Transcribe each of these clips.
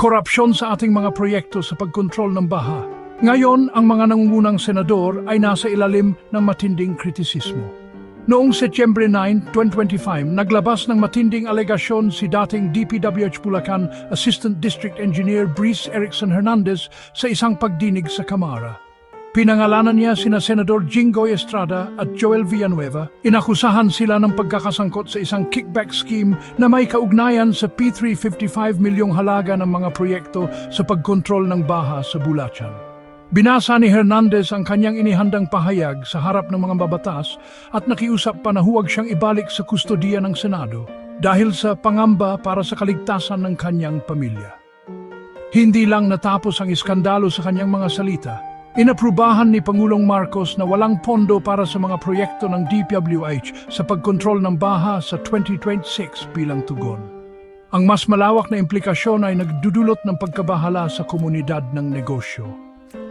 korupsyon sa ating mga proyekto sa pagkontrol ng baha. Ngayon, ang mga nangungunang senador ay nasa ilalim ng matinding kritisismo. Noong Setyembre 9, 2025, naglabas ng matinding alegasyon si dating DPWH Bulacan Assistant District Engineer Brice Erickson Hernandez sa isang pagdinig sa Kamara. Pinangalanan niya sina Senador Jingoy Estrada at Joel Villanueva. Inakusahan sila ng pagkakasangkot sa isang kickback scheme na may kaugnayan sa P355 milyong halaga ng mga proyekto sa pagkontrol ng baha sa Bulacan. Binasa ni Hernandez ang kanyang inihandang pahayag sa harap ng mga babatas at nakiusap pa na huwag siyang ibalik sa kustodiya ng Senado dahil sa pangamba para sa kaligtasan ng kanyang pamilya. Hindi lang natapos ang iskandalo sa kanyang mga salita, inaprubahan ni Pangulong Marcos na walang pondo para sa mga proyekto ng DPWH sa pagkontrol ng baha sa 2026 bilang tugon. Ang mas malawak na implikasyon ay nagdudulot ng pagkabahala sa komunidad ng negosyo.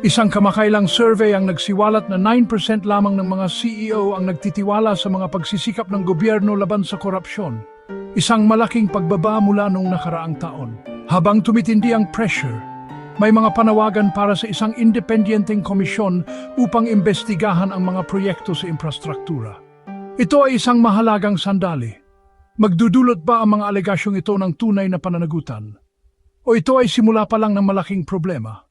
Isang kamakailang survey ang nagsiwalat na 9% lamang ng mga CEO ang nagtitiwala sa mga pagsisikap ng gobyerno laban sa korupsyon. Isang malaking pagbaba mula noong nakaraang taon. Habang tumitindi ang pressure, may mga panawagan para sa isang independenteng komisyon upang imbestigahan ang mga proyekto sa infrastruktura. Ito ay isang mahalagang sandali. Magdudulot ba ang mga alegasyong ito ng tunay na pananagutan? O ito ay simula pa lang ng malaking problema?